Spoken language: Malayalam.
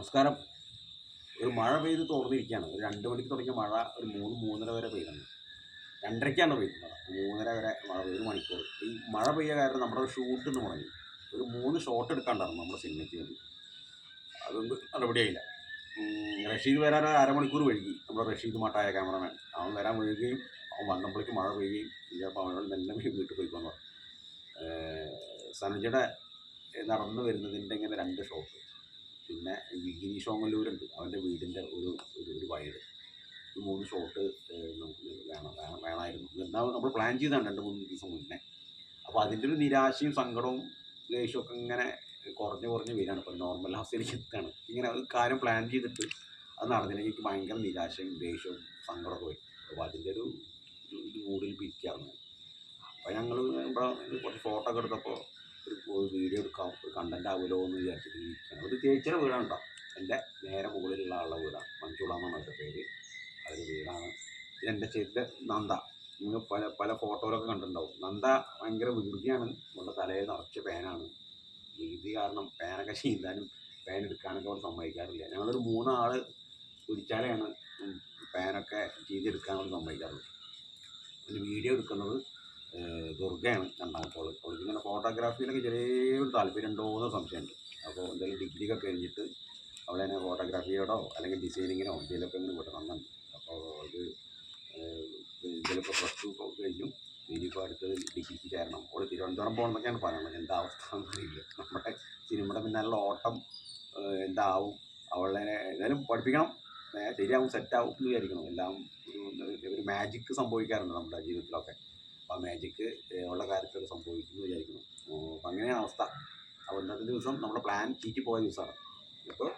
നമസ്കാരം. ഒരു മഴ പെയ്ത് തോർന്നിരിക്കുകയാണ്. ഒരു രണ്ട് മണിക്ക് തുടങ്ങിയ മഴ ഒരു മൂന്ന് മൂന്നര വരെ പെയ്യുന്നു രണ്ടരയ്ക്കാണ് പെയ്യുന്നത് മൂന്നര വരെ മഴ പെയ്ത് ഒരു മണിക്കൂർ. ഈ മഴ പെയ്യ കാരണം നമ്മുടെ ഷൂട്ട് എന്ന് പറഞ്ഞു ഒരു മൂന്ന് ഷോട്ട് എടുക്കാണ്ടായിരുന്നു നമ്മുടെ സിനിമയ്ക്ക് വേണ്ടി. അതൊന്നും നടപടിയായില്ല. റഷീദ് വരാൻ ഒരു അരമണിക്കൂർ വഴുകി നമ്മുടെ റഷീദ് മാട്ടായ ക്യാമറമാൻ. അവൻ വരാൻ വഴുകുകയും അവൻ വന്നപ്പോഴേക്ക് മഴ പെയ്യുകയും ചിലപ്പോൾ അവനോട് മെല്ലെ വീട്ടിൽ പറഞ്ഞു. സനുജയുടെ നടന്നു വരുന്നതിന്റെ ഇങ്ങനെ രണ്ട് ഷോട്ട് പിന്നെ വിഗിനി ഷോങ്ങല്ലൂരുണ്ട് അവന്റെ വീടിന്റെ ഒരു ഒരു വയറ് ഈ മൂന്ന് ഷോട്ട് നമുക്ക് വേണം വേണം വേണമായിരുന്നു. എന്നാൽ നമ്മൾ പ്ലാൻ ചെയ്താണ് രണ്ട് മൂന്ന് ദിവസം മുന്നേ. അപ്പോൾ അതിന്റെ ഒരു നിരാശയും സങ്കടവും ദേഷ്യമൊക്കെ ഇങ്ങനെ കുറഞ്ഞ് കുറഞ്ഞ് വരികയാണ്. ഇപ്പോൾ നോർമൽ അവസ്ഥയിലേക്ക് എത്തുകയാണ്. ഇങ്ങനെ ഒരു കാര്യം പ്ലാൻ ചെയ്തിട്ട് അത് നടന്നില്ലെങ്കിൽ എനിക്ക് ഭയങ്കര നിരാശയും ദേഷ്യവും സങ്കടമൊക്കെ വരും. അപ്പോൾ അതിന്റെ ഒരു മൂഡിൽ പിരിക്കാറുണ്ട് അപ്പോൾ ഞങ്ങൾ ഇവിടെ കുറച്ച് ഫോട്ടോ ഒക്കെ എടുത്തപ്പോൾ ഒരു വീഡിയോ എടുക്കാം ഒരു കണ്ടന്റ് ആവുമല്ലോ എന്ന് വിചാരിച്ചിട്ട് ഇരിക്കുകയാണ്. ഒരു ചേച്ചിയുടെ വീടാണ് കേട്ടോ എന്റെ നേരെ മുകളിലുള്ള ആളുടെ വീടാണ്. മഞ്ചുള എന്നാണ് അവരുടെ പേര്. അവരുടെ വീടാണ്. ഇതെന്റെ ചേച്ചിയുടെ നന്ദ. നിങ്ങൾ പല പല ഫോട്ടോയിലൊക്കെ കണ്ടിട്ടുണ്ടാവും. നന്ദ ഭയങ്കര വികൃതിയാണ്. നമ്മുടെ തലയിൽ നിറച്ച് പേനാണ്. വികൃതി കാരണം പേനൊക്കെ ചീന്താനും പേൻ എടുക്കാനൊക്കെ അവർ സമ്മതിക്കാറില്ല. ഞങ്ങളൊരു മൂന്നാൾ കുടിച്ചാലെയാണ് ഉം പേനൊക്കെ ചെയ്തെടുക്കാൻ അവർ സമ്മതിക്കാറുള്ളത് ഒരു വീഡിയോ എടുക്കുന്നത് ദുർഗയാണ് രണ്ടാമത്തെ അവൾ അവൾക്ക് ഇങ്ങനെ ഫോട്ടോഗ്രാഫിയിലൊക്കെ ചെറിയൊരു താല്പര്യം ഉണ്ടോ എന്ന് സംശയമുണ്ട്. അപ്പോൾ എന്തെങ്കിലും ഡിഗ്രി ഒക്കെ കഴിഞ്ഞിട്ട് അവളതിനെ ഫോട്ടോഗ്രാഫിയോടോ അല്ലെങ്കിൽ ഡിസൈനിങ്ങിനോ എന്തെങ്കിലുമൊക്കെ ഇങ്ങനെ വിടണമെന്നുണ്ട് അപ്പോൾ അത് ചിലപ്പോൾ പ്ലസ് ടു ഒക്കെ കഴിഞ്ഞു. ഇനിയിപ്പോൾ അടുത്തത് ഡിഗ്രിക്ക് ചേരണം. അവൾ തിരുവനന്തപുരം പോകണമെന്നൊക്കെയാണ് പറയുന്നത്. എന്താ അവസ്ഥ എന്നറിയില്ല. നമ്മുടെ സിനിമയുടെ പിന്നാലുള്ള ഓട്ടം എന്താവും? അവളെ ഏതായാലും പഠിപ്പിക്കണം. ശരിയാവും സെറ്റാവും എന്ന് വിചാരിക്കണം. എല്ലാം ഒരു മാജിക്ക് സംഭവിക്കാറുണ്ട് നമ്മുടെ ജീവിതത്തിലൊക്കെ അപ്പോൾ ആ മാജിക്ക് ഉള്ള കാര്യത്തിൽ സംഭവിക്കുന്നു വിചാരിക്കുന്നു അപ്പോൾ അങ്ങനെയാണ് അവസ്ഥ അപ്പോൾ ഇന്നത്തെ ദിവസം നമ്മുടെ പ്ലാൻ ചീറ്റി പോയ ദിവസമാണ്. അപ്പോൾ